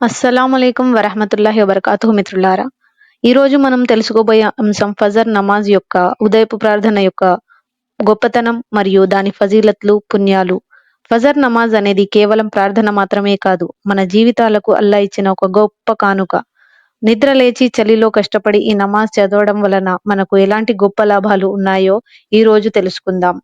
అస్సలాముఅలైకుం వరహమతుల్లాహి వబర్కాతు మిత్రులారా ఈరోజు మనం తెలుసుకోబోయే అంశం ఫజర్ నమాజ్ యొక్క ఉదయపు ప్రార్థన యొక్క గొప్పతనం మరియు దాని ఫజీలత్లు పుణ్యాలు. ఫజర్ నమాజ్ అనేది కేవలం ప్రార్థన మాత్రమే కాదు మన జీవితాలకు అల్లా ఇచ్చిన ఒక గొప్ప కానుక. నిద్ర లేచి చలిలో కష్టపడి ఈ నమాజ్ చదవడం వలన మనకు ఎలాంటి గొప్ప లాభాలు ఉన్నాయో ఈ రోజు తెలుసుకుందాం.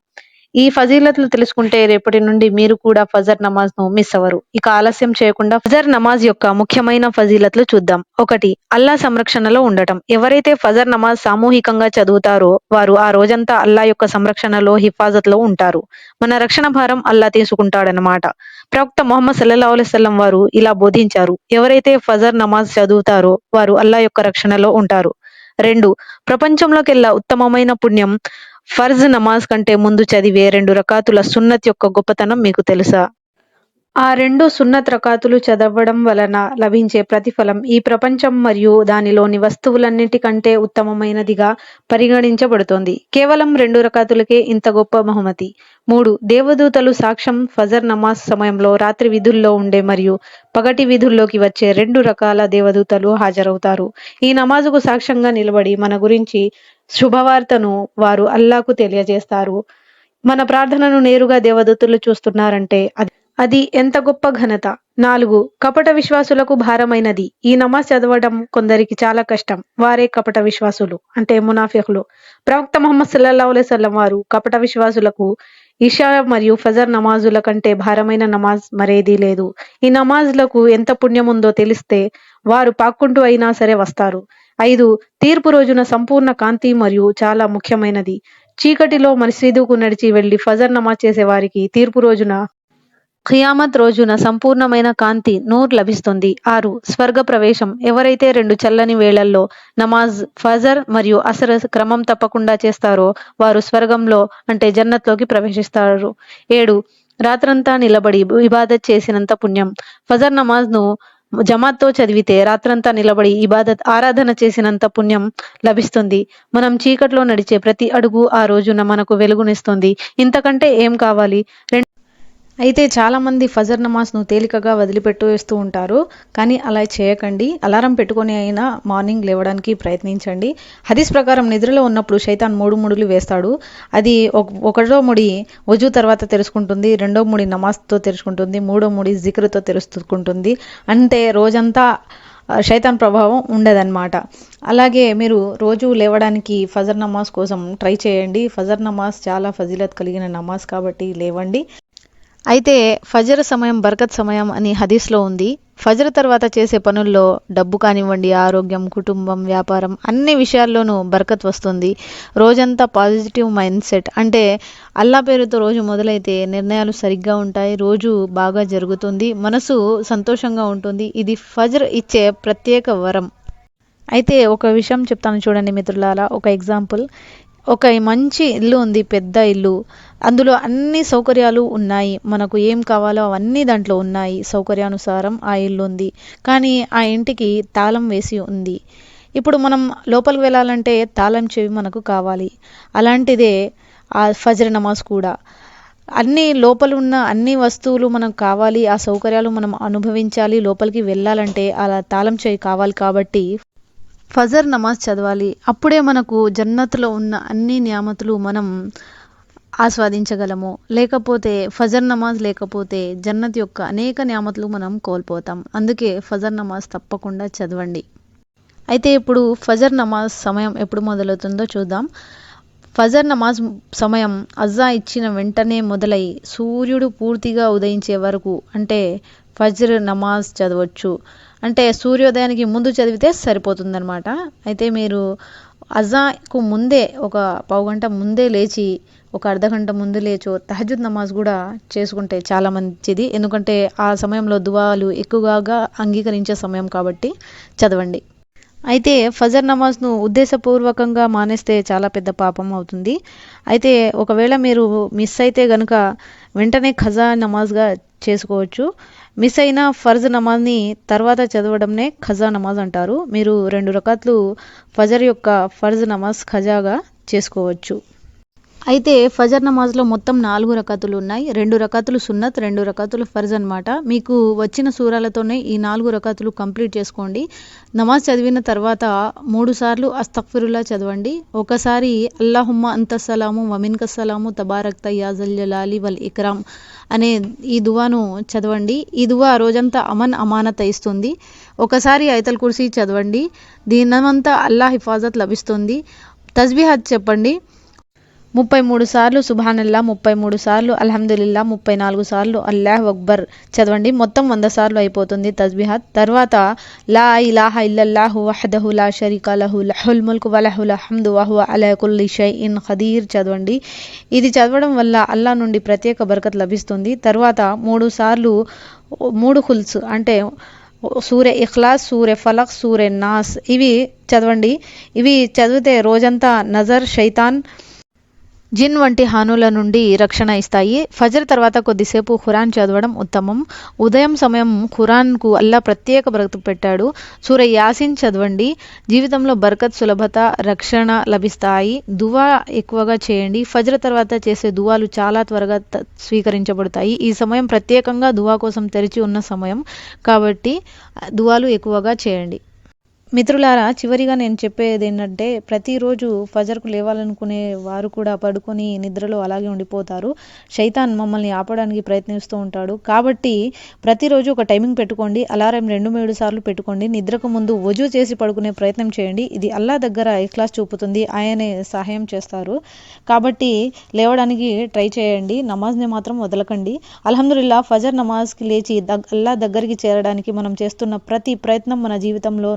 ఈ ఫజీలతలు తెలుసుకుంటే రేపటి నుండి మీరు కూడా ఫజర్ నమాజ్ను మిస్ అవ్వరు. ఇక ఆలస్యం చేయకుండా ఫజర్ నమాజ్ యొక్క ముఖ్యమైన ఫజీలతలు చూద్దాం. ఒకటి అల్లా సంరక్షణలో ఉండటం. ఎవరైతే ఫజర్ నమాజ్ సామూహికంగా చదువుతారో వారు ఆ రోజంతా అల్లా యొక్క సంరక్షణలో హిఫాజత్లో ఉంటారు. మన రక్షణ భారం అల్లా తీసుకుంటాడనమాట ప్రవక్త మొహమ్మద్ సల్లల్లా అలైస్లం వారు ఇలా బోధించారు. ఎవరైతే ఫజర్ నమాజ్ చదువుతారో వారు అల్లా యొక్క రక్షణలో ఉంటారు. రెండు ప్రపంచంలోకెల్లా ఉత్తమమైన పుణ్యం ఫర్జ్ నమాజ్ కంటే ముందు చదివే రెండు రకాతుల సున్నత్ యొక్క గొప్పతనం మీకు తెలుసా? ఆ రెండు సున్నత్ రకాతులు చదవడం వలన లభించే ప్రతిఫలం ఈ ప్రపంచం మరియు దానిలోని వస్తువులన్నిటికంటే ఉత్తమమైనదిగా పరిగణించబడుతోంది. కేవలం రెండు రకాతులకే ఇంత గొప్ప బహుమతి. మూడు దేవదూతలు సాక్ష్యం ఫజర్ నమాజ్ సమయంలో రాత్రి విధుల్లో ఉండే మరియు పగటి విధుల్లోకి వచ్చే రెండు రకాల దేవదూతలు హాజరవుతారు. ఈ నమాజుకు సాక్ష్యంగా నిలబడి మన గురించి శుభవార్తను వారు అల్లాకు తెలియజేస్తారు. మన ప్రార్థనను నేరుగా దేవదత్తులు చూస్తున్నారంటే అది అది ఎంత గొప్ప ఘనత. నాలుగు కపట విశ్వాసులకు భారమైనది. ఈ నమాజ్ చదవడం కొందరికి చాలా కష్టం. వారే కపట విశ్వాసులు అంటే మునాఫికులు. ప్రవక్త మొహమ్మద్ సల్లల్లా అలైవల్లం వారు కపట విశ్వాసులకు ఇషా మరియు ఫజర్ నమాజుల కంటే భారమైన నమాజ్ మరేదీ లేదు. ఈ నమాజ్లకు ఎంత పుణ్యం ఉందో తెలిస్తే వారు పాక్కుంటూ అయినా సరే వస్తారు. ఐదు తీర్పు రోజున సంపూర్ణ కాంతి మరియు చాలా ముఖ్యమైనది. చీకటిలో మసీదుకు నడిచి వెళ్ళి ఫజర్ నమాజ్ చేసే వారికి తీర్పు రోజున ఖియామత్ రోజున సంపూర్ణమైన కాంతి నూర్ లభిస్తుంది. ఆరు స్వర్గ ప్రవేశం. ఎవరైతే రెండు చల్లని వేళల్లో నమాజ్ ఫజర్ మరియు అసర్ క్రమం తప్పకుండా చేస్తారో వారు స్వర్గంలో అంటే జన్నత్లోకి ప్రవేశిస్తారు. ఏడు రాత్రంతా నిలబడి ఇబాదత్ చేసినంత పుణ్యం. ఫజర్ నమాజ్ను జమాత్తో చదివితే రాత్రంతా నిలబడి ఇబాదత్ ఆరాధన చేసినంత పుణ్యం లభిస్తుంది. మనం చీకట్లో నడిచే ప్రతి అడుగు ఆ రోజున మనకు వెలుగునిస్తుంది. ఇంతకంటే ఏం కావాలి? అయితే చాలామంది ఫజర్ నమాజ్ను తేలికగా వదిలిపెట్టేస్తూ ఉంటారు. కానీ అలా చేయకండి. అలారం పెట్టుకొని అయినా మార్నింగ్ లేవడానికి ప్రయత్నించండి. హదీస్ ప్రకారం నిద్రలో ఉన్నప్పుడు శైతాన్ మూడు ముడులు వేస్తాడు. అది ఒకటో ముడి వజూ తర్వాత తెరుచుకుంటుంది. రెండో ముడి నమాజ్తో తెరుచుకుంటుంది. మూడో ముడి జిక్రతో తెరుచుకుంటుంది. అంటే రోజంతా శైతాన్ ప్రభావం ఉండదన్నమాట. అలాగే మీరు రోజు లేవడానికి ఫజర్ నమాజ్ కోసం ట్రై చేయండి. ఫజర్ నమాజ్ చాలా ఫజిలత్ కలిగిన నమాజ్ కాబట్టి లేవండి. అయితే ఫజర్ సమయం బర్కత్ సమయం అని హదీస్లో ఉంది. ఫజర్ తర్వాత చేసే పనుల్లో డబ్బు కానివ్వండి ఆరోగ్యం కుటుంబం వ్యాపారం అన్ని విషయాల్లోనూ బర్కత్ వస్తుంది. రోజంతా పాజిటివ్ మైండ్ సెట్. అంటే అల్లా పేరుతో రోజు మొదలైతే నిర్ణయాలు సరిగ్గా ఉంటాయి రోజు బాగా జరుగుతుంది మనసు సంతోషంగా ఉంటుంది. ఇది ఫజర్ ఇచ్చే ప్రత్యేక వరం. అయితే ఒక విషయం చెప్తాను చూడండి మిత్రులారా ఒక ఎగ్జాంపుల్. ఒక మంచి ఇల్లు ఉంది పెద్ద ఇల్లు. అందులో అన్ని సౌకర్యాలు ఉన్నాయి. మనకు ఏం కావాలో అవన్నీ దాంట్లో ఉన్నాయి. సౌకర్యానుసారం ఆ ఇల్లు ఉంది. కానీ ఆ ఇంటికి తాళం వేసి ఉంది. ఇప్పుడు మనం లోపలికి వెళ్ళాలంటే తాళం చెవి మనకు కావాలి. అలాంటిదే ఆ ఫజర్ నమాజ్ కూడా. అన్ని లోపల ఉన్న అన్ని వస్తువులు మనకు కావాలి. ఆ సౌకర్యాలు మనం అనుభవించాలి. లోపలికి వెళ్ళాలంటే అలా తాళం చెవి కావాలి కాబట్టి ఫజర్ నమాజ్ చదవాలి. అప్పుడే మనకు జన్నత్లో ఉన్న అన్ని నియామతులు మనం ఆస్వాదించగలము. లేకపోతే ఫజర్ నమాజ్ లేకపోతే జన్నత్ యొక్క అనేక న్యామతులు మనం కోల్పోతాం. అందుకే ఫజర్ నమాజ్ తప్పకుండా చదవండి. అయితే ఇప్పుడు ఫజర్ నమాజ్ సమయం ఎప్పుడు మొదలవుతుందో చూద్దాం. ఫజర్ నమాజ్ సమయం అజ్జా ఇచ్చిన వెంటనే మొదలై సూర్యుడు పూర్తిగా ఉదయించే వరకు అంటే ఫజర్ నమాజ్ చదవచ్చు. అంటే సూర్యోదయానికి ముందు చదివితే సరిపోతుందన్నమాట. అయితే మీరు అజాకు ముందే ఒక పావుగంట ముందే లేచి ఒక అర్ధగంట ముందు లేచో తహజుద్ నమాజ్ కూడా చేసుకుంటే చాలా మంచిది. ఎందుకంటే ఆ సమయంలో దువాలు ఎక్కువగా అంగీకరించే సమయం కాబట్టి చదవండి. అయితే ఫజర్ నమాజ్ను ఉద్దేశపూర్వకంగా మానేస్తే చాలా పెద్ద పాపం అవుతుంది. అయితే ఒకవేళ మీరు మిస్ అయితే గనుక వెంటనే ఖజా నమాజ్గా చేసుకోవచ్చు. మిస్ అయిన ఫర్జ్ నమాజ్ని తర్వాత చదవడంనే ఖజా నమాజ్ అంటారు. మీరు రెండు రకాట్లు ఫజర్ యొక్క ఫర్జ్ నమాజ్ ఖజాగా చేసుకోవచ్చు. అయితే ఫజర్ నమాజ్లో మొత్తం నాలుగు రకాతులు ఉన్నాయి. రెండు రకాతులు సున్నత్ రెండు రకాతులు ఫర్జ్ అనమాట మీకు వచ్చిన సూరాలతోనే ఈ నాలుగు రకాతులు కంప్లీట్ చేసుకోండి. నమాజ్ చదివిన తర్వాత మూడు సార్లు అస్తక్ఫిరుల్లా చదవండి. ఒకసారి అల్లాహుమ్మ అంతస్సలాము వమిన్ కస్సలాము తబారక్ తయాజల్ జలాలి వల్ ఇక్రామ్ అనే ఈ దువాను చదవండి. ఈ దువా రోజంతా అమన్ అమానత ఇస్తుంది. ఒకసారి ఐతల్ కుర్సీ చదవండి. దీనమంతా అల్లా హిఫాజత్ లభిస్తుంది. తస్బీహత్ చెప్పండి. ముప్పై మూడు సార్లు సుభానల్లా ముప్పై మూడు సార్లు అల్హమ్దుల్లా ముప్పై నాలుగు సార్లు అల్లాహ్ అక్బర్. చదవండి. మొత్తం వంద సార్లు అయిపోతుంది తస్బిహాత్ తర్వాత లా ఇలాహ ఇల్లల్లాహు వహదహు లా షరీక లహు లహుల్ ముల్క్ వలహుల్ హమ్దు వహు అలా షై ఇన్ ఖదీర్. చదవండి. ఇది చదవడం వల్ల అల్లా నుండి ప్రత్యేక బరకత్ లభిస్తుంది. తర్వాత మూడు సార్లు మూడు హుల్స్ అంటే సూర్య ఇఖ్లాస్ సూర్య ఫలక్ సూర్య నాస్. ఇవి చదవండి. ఇవి చదివితే రోజంతా నజర్ షైతాన్ జిన్ వంటి హానుల నుండి రక్షణ ఇస్తాయి. ఫజర్ తర్వాత కొద్దిసేపు ఖురాన్ చదవడం ఉత్తమం. ఉదయం సమయం ఖురాన్కు అల్లా ప్రత్యేక బ్రతుకు పెట్టాడు. సూర్య యాసిన్ చదవండి. జీవితంలో బర్కత్ సులభత రక్షణ లభిస్తాయి. దువా ఎక్కువగా చేయండి. ఫజర్ తర్వాత చేసే దువాలు చాలా త్వరగా స్వీకరించబడతాయి. ఈ సమయం ప్రత్యేకంగా దువా కోసం తెరిచి ఉన్న సమయం. కాబట్టి దువాలు ఎక్కువగా చేయండి. మిత్రులారా చివరిగా నేను చెప్పేది ఏంటంటే ప్రతిరోజు ఫజర్కు లేవాలనుకునే వారు కూడా పడుకొని నిద్రలో అలాగే ఉండిపోతారు. శైతాన్ మమ్మల్ని ఆపడానికి ప్రయత్నిస్తూ ఉంటాడు. కాబట్టి ప్రతిరోజు ఒక టైమింగ్ పెట్టుకోండి అలారం రెండు మూడు సార్లు పెట్టుకోండి నిద్రకు ముందు వజూ చేసి పడుకునే ప్రయత్నం చేయండి. ఇది అల్లా దగ్గర ఇఖ్లాస్ చూపుతుంది ఆయనే సహాయం చేస్తారు. కాబట్టి లేవడానికి ట్రై చేయండి నమాజ్ని మాత్రం వదలకండి. అల్హమ్దుల్లా ఫజర్ నమాజ్కి లేచి దగ్ అల్లా దగ్గరికి చేరడానికి మనం చేస్తున్న ప్రతి ప్రయత్నం మన జీవితంలో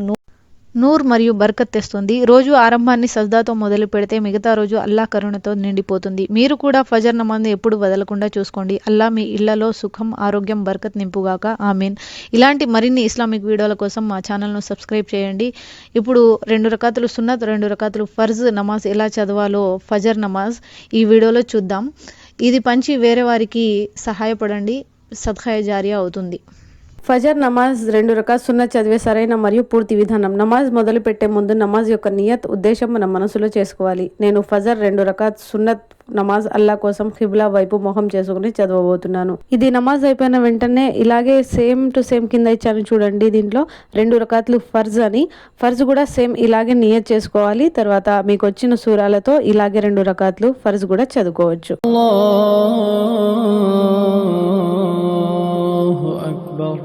నూర్ మరియు బర్కత్ తెస్తుంది. రోజు ఆరంభాన్ని సజ్దాతో మొదలు పెడితే మిగతా రోజు అల్లా కరుణతో నిండిపోతుంది. మీరు కూడా ఫజర్ నమాజ్ని ఎప్పుడు వదలకుండా చూసుకోండి. అల్లా మీ ఇళ్ళలో సుఖం ఆరోగ్యం బర్కత్ నింపుగాక. ఆమీన్. ఇలాంటి మరిన్ని ఇస్లామిక్ వీడియోల కోసం మా ఛానల్ను సబ్స్క్రైబ్ చేయండి. ఇప్పుడు రెండు రకాతులు సున్నత్ రెండు రకాతులు ఫర్జ్ నమాజ్ ఎలా చదవాలో ఫజర్ నమాజ్ ఈ వీడియోలో చూద్దాం. ఇది పంచి వేరే వారికి సహాయపడండి. సద్ఖాయ జారియా అవుతుంది. ఫజర్ నమాజ్ రెండు రకాల సున్న చదివే సరైన మరియు పూర్తి విధానం. నమాజ్ మొదలు పెట్టే ముందు నమాజ్ యొక్క నియత్ ఉద్దేశం మన మనసులో చేసుకోవాలి. నేను ఫజర్ రెండు రకాల సున్నత్ నమాజ్ అల్లా కోసం ఖిబ్లా వైపు మొహం చేసుకుని చదవబోతున్నాను. ఇది నమాజ్ అయిపోయిన వెంటనే ఇలాగే సేమ్ టు సేమ్ కింద ఇచ్చాను చూడండి దీంట్లో. రెండు రకాలు ఫర్జ్ అని. ఫర్జ్ కూడా సేమ్ ఇలాగే నియత్ చేసుకోవాలి. తర్వాత మీకు వచ్చిన సూరాలతో ఇలాగే రెండు రకాలు ఫర్జ్ కూడా చదువుకోవచ్చు. అక్బర్.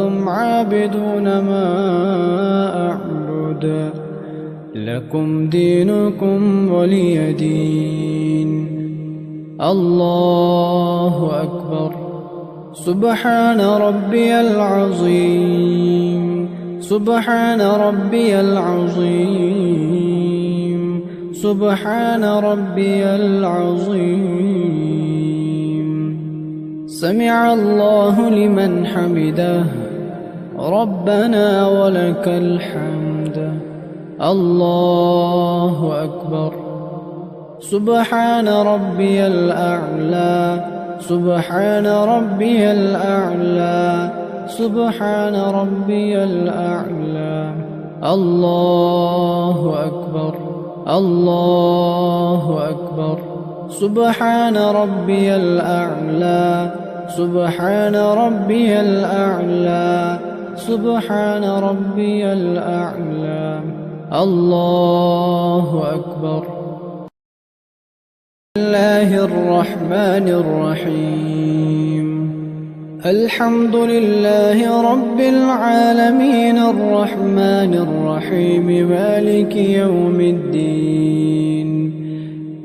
أنتم عابدون ما أعبد. لكم دينكم ولي دين. الله أكبر. سبحان ربي العظيم. سبحان ربي العظيم. سبحان ربي العظيم. سمع الله لمن حمده. ربنا ولك الحمد. الله أكبر. سبحان ربي الأعلى. سبحان ربي الأعلى. سبحان ربي الأعلى. الله أكبر. الله أكبر. سبحان ربي الأعلى. سبحان ربي الأعلى. سبحان ربي الأعلى. الله أكبر. الله الرحمن الرحيم. الحمد لله رب العالمين الرحمن الرحيم مالك يوم الدين.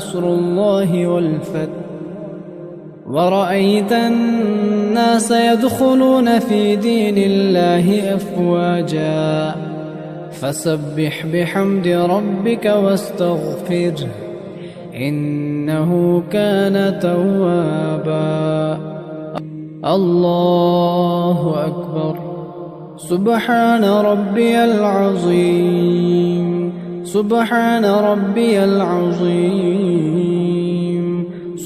نصر الله والفتح. ورأيت الناس يدخلون في دين الله أفواجا. فسبح بحمد ربك واستغفره إنه كان توابا. الله أكبر. سبحان ربي العظيم. سبحان ربي العظيم.